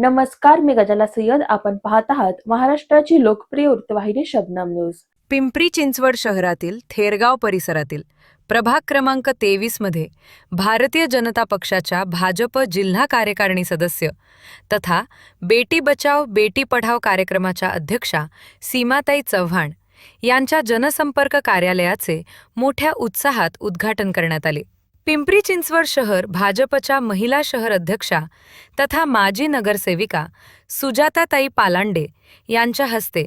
नमस्कार मी गजाला सय्यद. आपण पाहत आहात महाराष्ट्राची लोकप्रिय वृत्तवाहिनी शबनम न्यूज. पिंपरी चिंचवड शहरातील थेरगाव परिसरातील प्रभाग क्रमांक तेवीसमध्ये भारतीय जनता पक्षाच्या भाजप जिल्हा कार्यकारिणी सदस्य तथा बेटी बचाव बेटी पढाव कार्यक्रमाच्या अध्यक्षा सीमाताई चव्हाण यांच्या जनसंपर्क कार्यालयाचे मोठ्या उत्साहात उद्घाटन करण्यात आले. पिंपरी चिंचवड शहर भाजपच्या महिला शहर अध्यक्षा तथा माजी नगरसेविका सुजाताताई पालांडे यांच्या हस्ते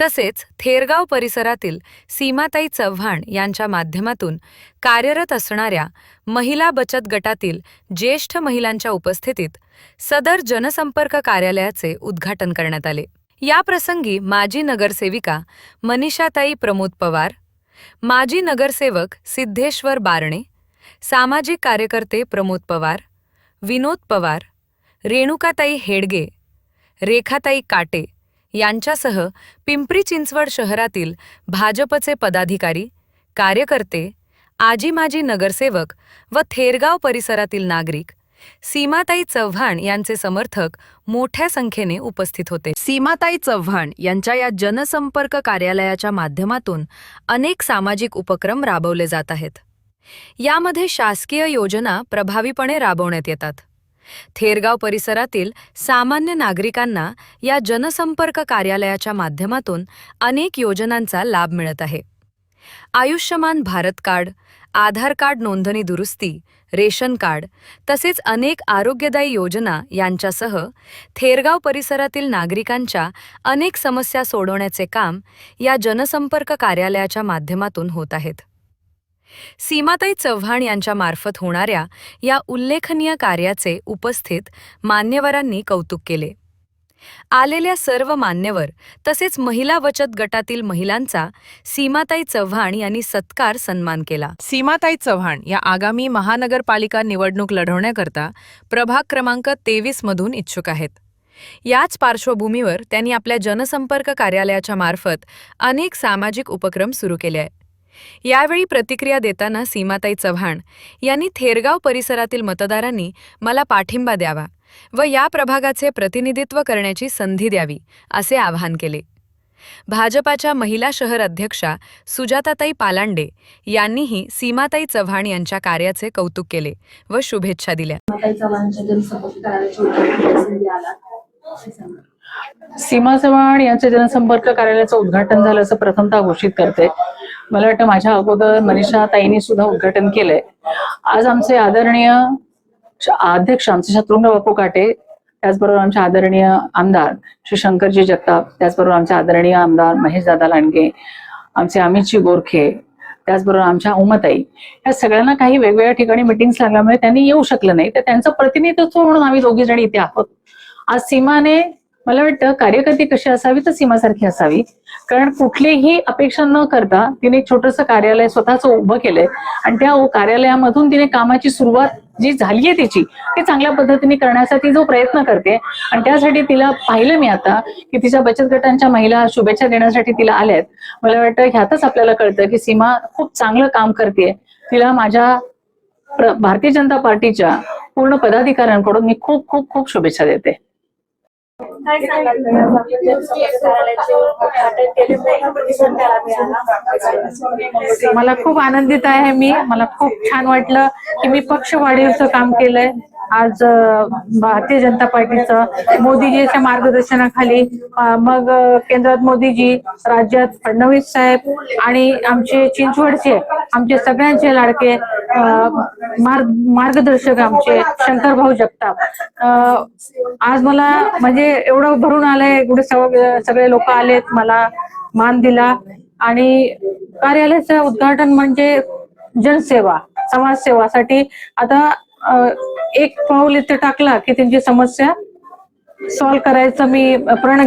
तसेच थेरगाव परिसरातील सीमाताई चव्हाण यांच्या माध्यमातून कार्यरत असणाऱ्या महिला बचत गटातील ज्येष्ठ महिलांच्या उपस्थितीत सदर जनसंपर्क कार्यालयाचे उद्घाटन करण्यात आले. या प्रसंगी माजी नगरसेविका मनीषाताई प्रमोद पवार माजी नगरसेवक सिद्धेश्वर बारणे सामाजिक कार्यकर्ते प्रमोद पवार विनोद पवार रेणुकाताई हेडगे रेखाताई काटे यांच्यासह पिंपरी चिंचवड शहरातील भाजपचे पदाधिकारी कार्यकर्ते आजी माजी नगरसेवक व थेरगाव परिसरातील नागरिक सीमाताई चव्हाण यांचे समर्थक मोठ्या संख्येने उपस्थित होते. सीमाताई चव्हाण यांच्या या जनसंपर्क कार्यालयाच्या माध्यमातून अनेक सामाजिक उपक्रम राबवले जात आहेत. यामध्ये शासकीय योजना प्रभावीपणे राबवण्यात येतात. थेरगाव परिसरातील सामान्य नागरिकांना या जनसंपर्क कार्यालयाच्या माध्यमातून अनेक योजनांचा लाभ मिळत आहे. आयुष्यमान भारत कार्ड आधार कार्ड नोंदणी दुरुस्ती रेशन कार्ड तसेच अनेक आरोग्यदायी योजना यांच्यासह थेरगाव परिसरातील नागरिकांच्या अनेक समस्या सोडवण्याचे काम या जनसंपर्क कार्यालयाच्या माध्यमातून होत आहेत. सीमाताई चव्हाण यांच्या मार्फत होणाऱ्या या उल्लेखनीय कार्याचे उपस्थित मान्यवरांनी कौतुक केले. आलेल्या सर्व मान्यवर तसेच महिला बचत गटातील महिलांचा सीमाताई चव्हाण यांनी सत्कार सन्मान केला. सीमाताई चव्हाण या आगामी महानगरपालिका निवडणूक लढवण्याकरता प्रभाग क्रमांक तेवीस मधून इच्छुक आहेत. याच पार्श्वभूमीवर त्यांनी आपल्या जनसंपर्क कार्यालयाच्या मार्फत अनेक सामाजिक उपक्रम सुरू केले आहेत. यावेळी प्रतिक्रिया देताना सीमाताई चव्हाण यांनी थेरगाव परिसरातील मतदारांनी मला पाठिंबा द्यावा व या प्रभागाचे प्रतिनिधित्व करण्याची संधी द्यावी असे आवाहन केले. भाजपाच्या महिला शहर अध्यक्षा सुजाताताई पालांडे यांनीही सीमाताई चव्हाण यांच्या कार्याचे कौतुक केले व शुभेच्छा दिल्या. हे. सीमा चव्हाण यांचे जनसंपर्क कार्यालयाचं उद्घाटन झालं असं प्रथमतः घोषित करते. मला वाटतं माझ्या अगोदर मनीषा ताईंनी सुद्धा उद्घाटन केलंय. आज आमचे आदरणीय अध्यक्ष आमचे शत्रुघ्न बापू काटे त्याचबरोबर आमचे आदरणीय आमदार श्री शंकरजी जगताप त्याचबरोबर आमचे आदरणीय आमदार महेशदादा लांडगे आमचे अमितजी गोरखे त्याचबरोबर आमच्या उमाताई. या सगळ्यांना काही वेगवेगळ्या ठिकाणी मिटिंग्स लागल्यामुळे त्यांनी येऊ शकलं नाही. तर त्यांचं प्रतिनिधित्व म्हणून आम्ही दोघी जण इथे आहोत. आज सीमाने मला वाटतं कार्यकर्ती कशी असावी तर सीमासारखी असावी. कारण कुठलीही अपेक्षा न करता तिने एक छोटंसं कार्यालय स्वतःच उभं केलंय. आणि त्या कार्यालयामधून तिने कामाची सुरुवात जी झालीये तिची ती चांगल्या पद्धतीने करण्यासाठी जो प्रयत्न करते. आणि त्यासाठी तिला पाहिलं मी आता की तिच्या बचत गटांच्या महिला शुभेच्छा देण्यासाठी तिला आल्यात. मला वाटतं ह्यातच आपल्याला कळतं की सीमा खूप चांगलं काम करते. तिला माझ्या भारतीय जनता पार्टीच्या पूर्ण पदाधिकाऱ्यांकडून मी खूप खूप खूप शुभेच्छा देते. काय सांगाल मला खूप आनंदित आहे मी. मला खूप छान वाटलं की मी पक्ष वाढीवचं काम केलंय. आज भारतीय जनता पार्टीचं मोदीजीच्या मार्गदर्शनाखाली मग केंद्रात मोदीजी राज्यात फडणवीस साहेब आणि आमचे चिंचवडचे आमचे सगळ्यांचे लाडके मार्गदर्शक आमचे शंकर भाऊ जगताप आज मला म्हणजे एवढं भरून आलंय एवढे सगळे सगळे लोक आलेत मला मान दिला. आणि कार्यालयाचं उद्घाटन म्हणजे जनसेवा समाजसेवासाठी. आता एक पाऊल इथे टाकला की त्यांची समस्या सॉल्व्ह करायचं मी प्रण